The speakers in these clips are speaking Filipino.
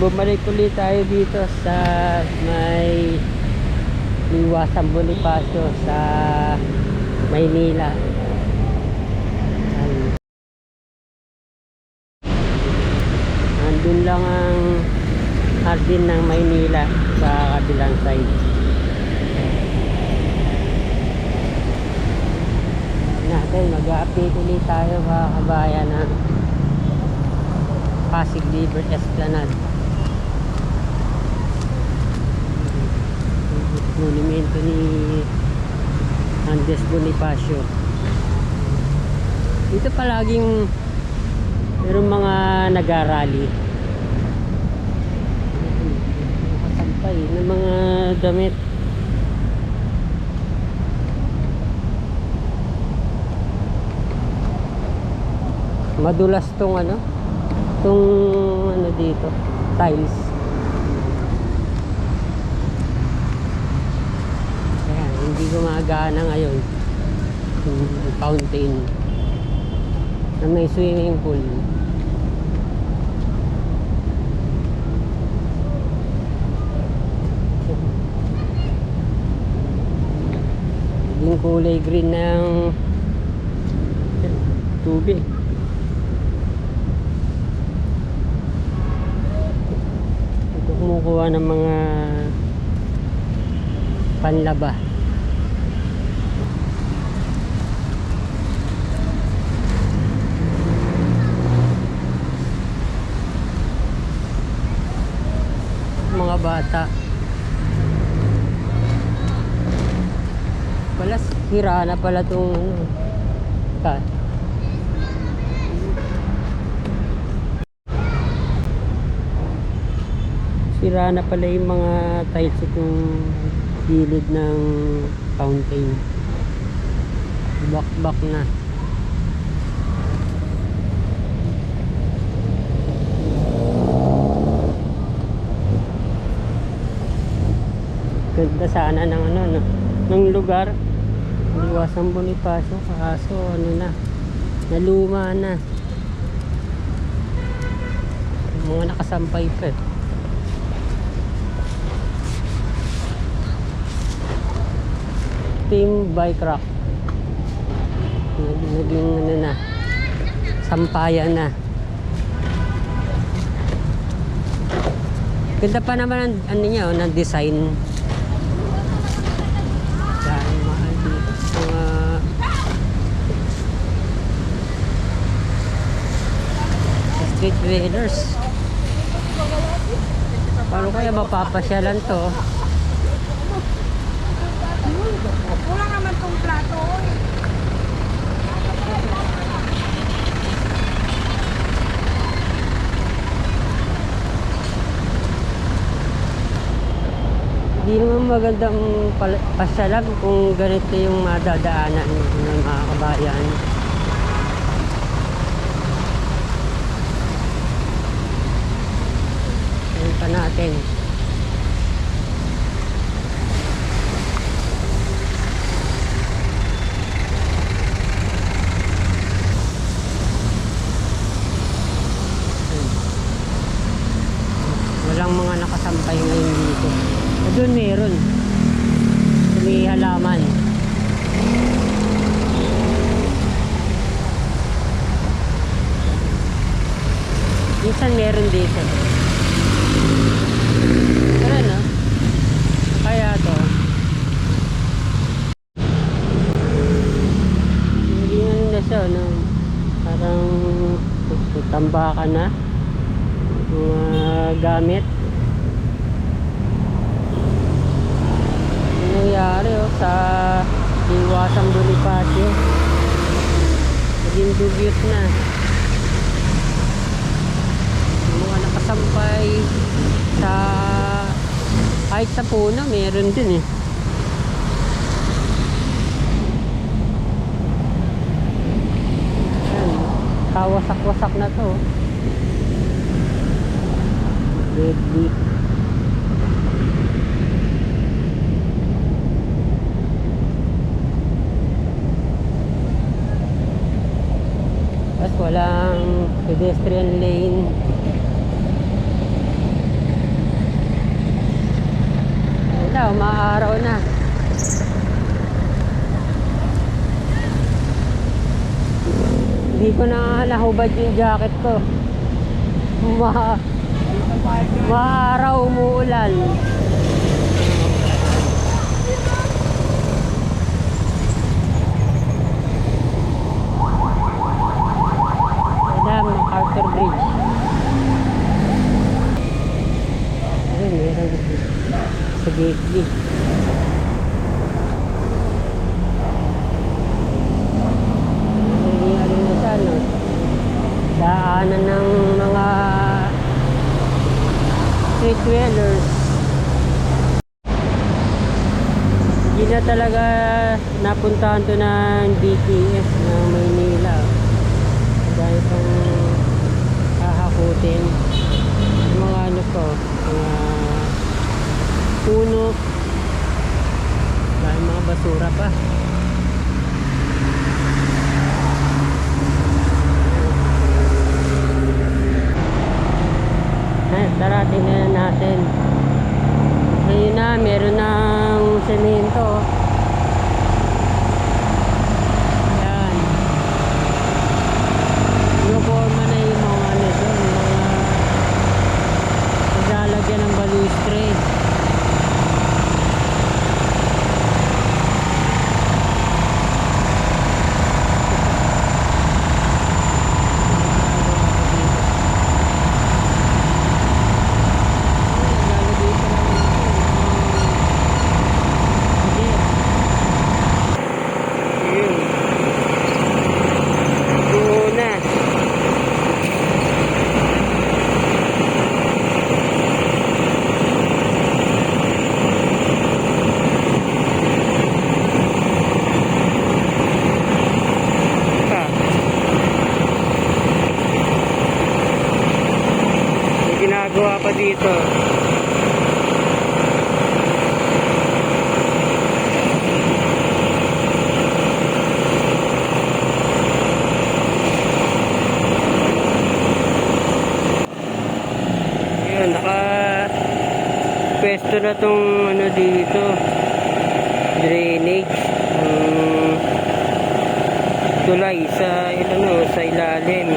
bumalik ulit tayo dito sa may Liwasang Bonifacio sa Maynila. Ayan. Nandun lang ang hardin ng Maynila sa kabilang side. natin mag-update ulit tayo mga kabayan ng Pasig River Esplanade monumento ni Andes Bonifacio. Dito palaging meron mga nag-rally. Nakasampay ng mga damit. Madulas tong ano tong ano dito tiles Ayan, hindi gumagana ngayon. Yung fountain. Na may swimming pool. Yung kulay green ng tubig. Kumukuha ng mga panlaba mga bata. Pala hira na pala itong ano, ka sira na pala yung mga tiles itong gilid ng fountain. Bakbak na ganda sana ng ano no, ng lugar Liwasang Bonifacio kaso ano na naluma na mga nakasampay pa eh. Team Bike Rack. Nag- Naging ano na, sampayan na. Ganda pa naman ang ano niya, oh, ng design. Dahil mahal dito. Mga street vendors. Paano kaya mapapasyalan to? Kulang naman tong plato. Hindi naman magandang pasyalan kung ganito yung madadaanan ng mga kabayan. change. Siya, no? Parang tambakan na. Mga gamit. Ano nangyari oh, sa Iwasang Bonifacio. Naging dugyot na. Mga nakasampay sa kahit sa puno meron din eh. wasak-wasak na to. Deep deep tapos walang pedestrian lane. Ito maaraw na. Hindi ko na nahubad yung jacket ko. Ma maaraw, umuulan. Madam, MacArthur Bridge. Ayun, meron dito. Sa gate Nangyayari na sa ano, daanan ng mga street dwellers. Hindi na talaga napuntahan to ng BTS ng Maynila. Dahil pang hahakutin. Yung mga ano ko, mga puno. Dahil mga basura pa. Ay, tara, tingnan natin. Ayun na, meron ng semento. Yan. Uniforma na yung mga ano doon, mga naglalagyan ng balustre. Naglalagay pa lang ito, mga Hindi. Yun. Buo na. Pa. May ginagawa pa dito. Ayun, naka pwesto na tong ano dito. Drainage. Um, tulay sa ano sa ilalim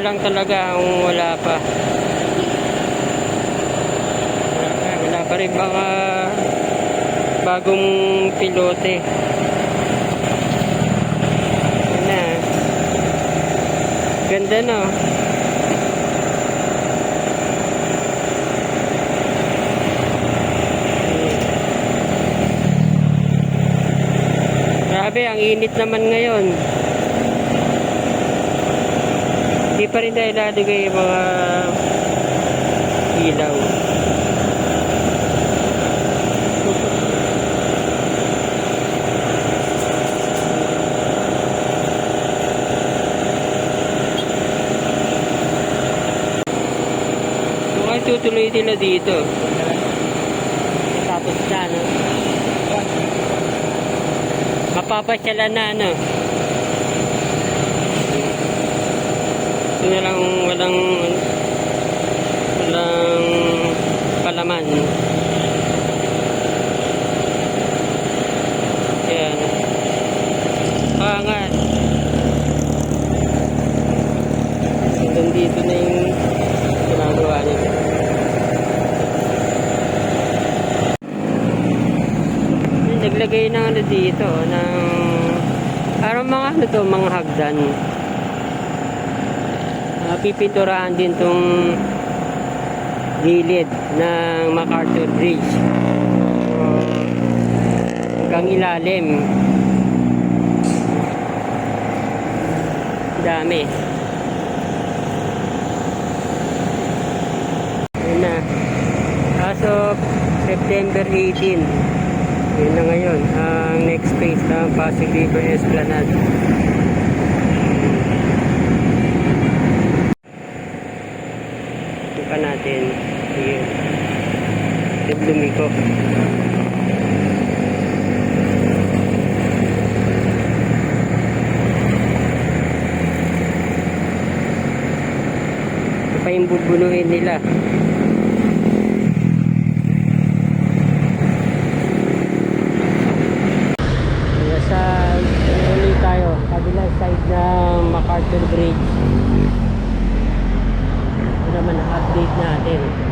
lang talaga ang wala pa wala, wala pa rin mga bagong pilote na. Ganda no. Grabe, ang init naman ngayon. Hindi pa rin tayo lalagay yung mga ilaw. Mukhang tutuloy nila dito. Tapos na, no? Mapapasyalan na, no? Na lang walang walang palaman. Ayan. Pangat. Hanggang dito na yung ginagawa nila. Naglagay ng ano dito, ng parang mga ano to, mga hagdan. Uh, pipinturahan din tong gilid ng MacArthur Bridge. So, hanggang ilalim. Dami. Yun na. As September 18, yun na ngayon, ang next phase ng Pasig River Esplanade. Ito pa natin. Sige. Ito lumiko. bubunuin nila. Kaya sa ulit tayo, kabilang side ng MacArthur Bridge. Ito naman ang update natin.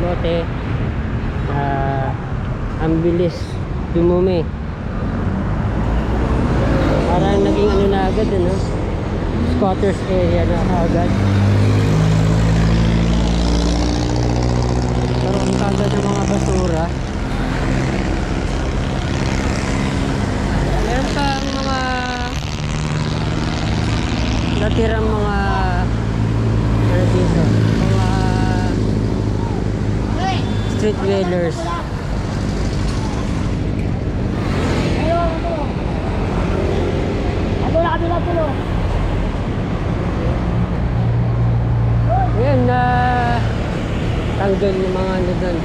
Pilote, ah, ang bilis dumumi. Parang naging ano na agad, ano? Squatters area na agad. Pero ang kagad ng mga basura. Meron pang mga natirang mga ano dito, mga street dwellers. Ayan na tanggal yung mga ano doon.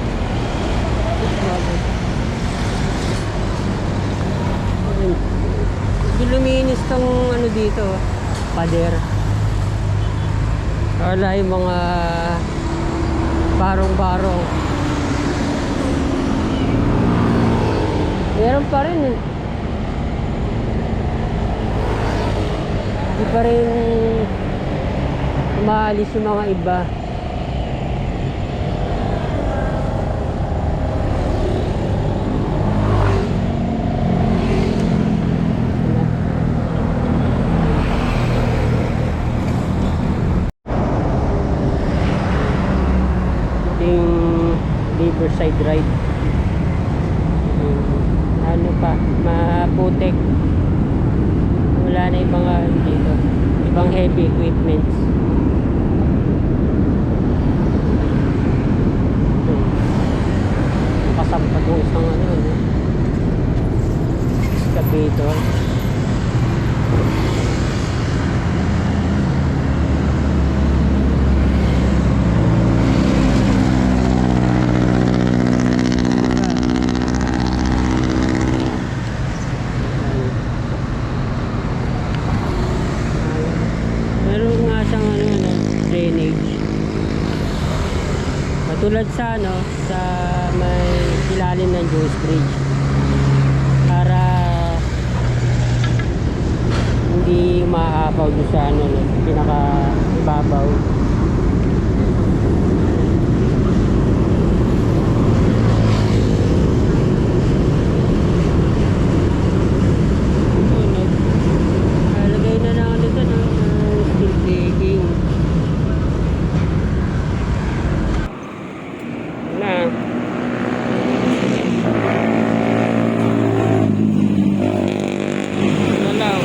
Luminis tong ano dito, pader. Wala yung mga barong-barong. Meron pa rin eh. Hindi pa rin umaalis yung mga iba. Riverside Ride. Hmm, Ano pa, maputik. Wala na ibang ano dito. Ibang heavy equipments. Nakasampa doon isang ano, ano. Excavator. Meron nga siyang ano, ano, drainage. Katulad sa ano, sa may ilalim ng Jones Bridge. Para hindi umaapaw doon sa ano, no, pinaka ibabaw. Ayun, Nalagay na lang ano dyan, ah, ng steel plating. Na. Ano lang.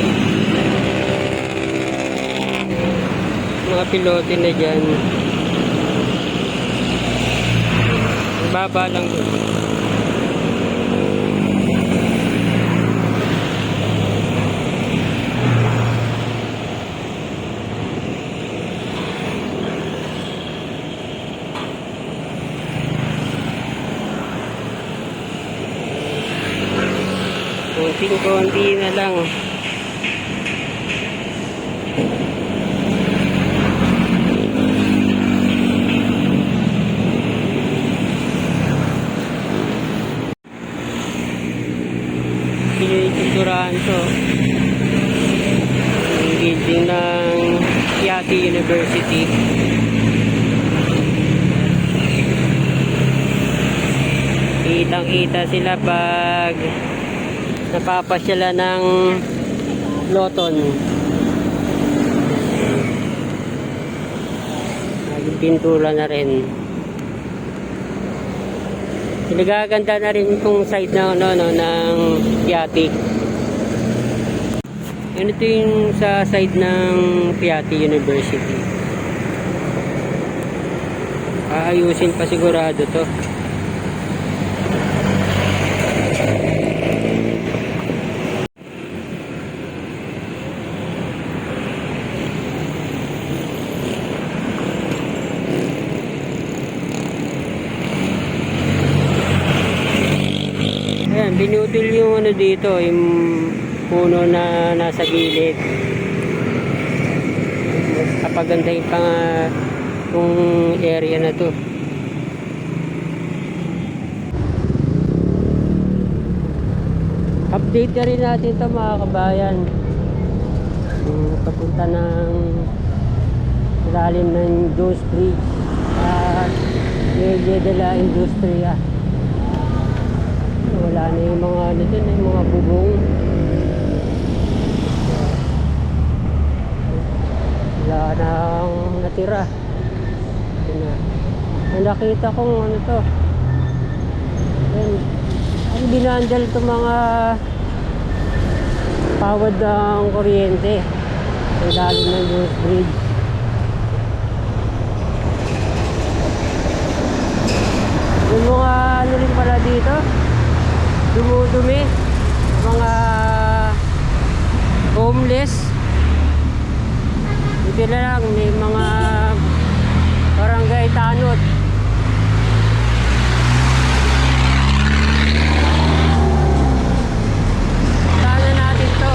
Mga pilote na dyan. Baba lang doon. Kunting-kunti na lang. Pinituturahan to. Ang building ng Yati University. Kitang-kita sila pag napapasyala ng loton. Naging pintura na rin. Pinagaganda na rin itong side ng, ano, no, ng Piati. Yan ito yung sa side ng Piati University. Aayusin pa sigurado to. Ayan, binutol yung ano dito, yung puno na nasa gilid. papagandahin pa nga yung area na to. Update na rin natin to mga kabayan. Yung papunta ng lalim ng Bridge at Medyo de la Industria. Wala na yung mga ano dun, yung mga bubong. Wala na ang natira. Ang nakita kong ano to. Yan. Ang binandal to mga powered ang kuryente. Ang lalim ng Jones Bridge. Yung mga ano rin pala dito, dumudumi, mga homeless. Buti na lang, may mga barangay tanod. Sana natin to.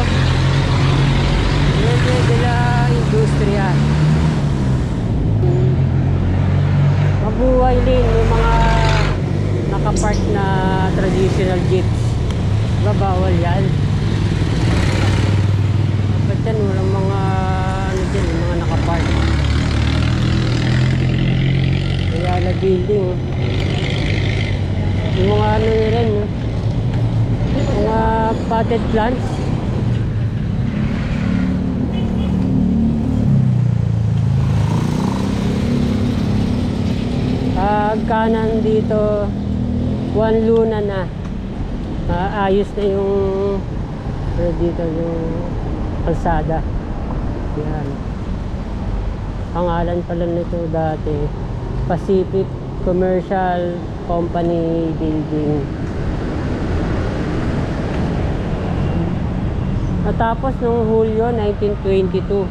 Medyo de la Industria. Mabuhay din, may mga nakapark na traditional jeeps. Diba bawal yan? Dapat yan, walang mga ano dyan, mga nakapark. Kaya na building. Yung mga ano na rin, oh. mga potted plants. Pag kanan dito, one luna na. Ayos na yung ano dito yung kalsada. Yan. Pangalan pala nito dati, Pacific Commercial Company Building. Natapos nung Hulyo 1922.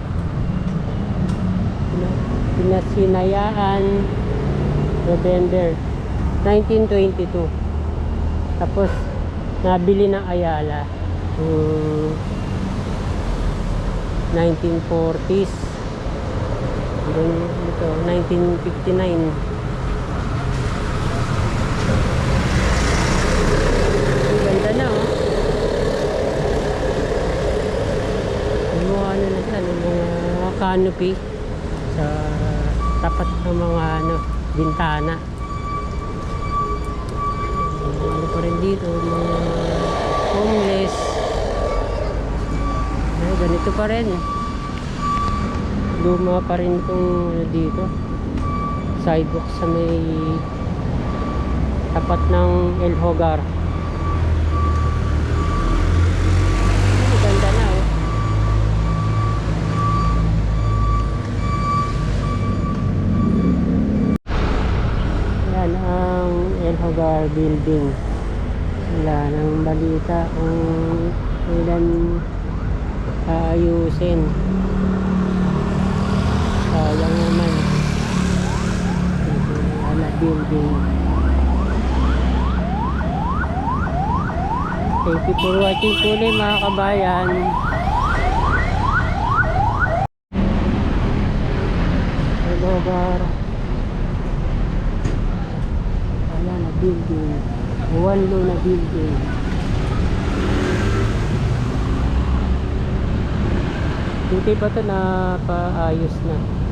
Pina- Pinasinayaan November 1922. Tapos nabili ng Ayala um, 1940s. Then ito 1959. Ang ganda na oh. Yung mga ano na siya, yung canopy sa tapat ng mga ano, bintana. Ano pa rin dito, mga homeless. Ay, ganito pa rin. Luma pa rin itong ano dito. Sidewalk sa may tapat ng El Hogar. Ay, ganda na oh. Yan ang Hogar Building. Wala nang balita kung ilan aayusin. Sayang naman. Wala building. Thank you for watching ulit mga kabayan. El Hogar. Ayan na building. One low na building. Buti pa ito na paayos na.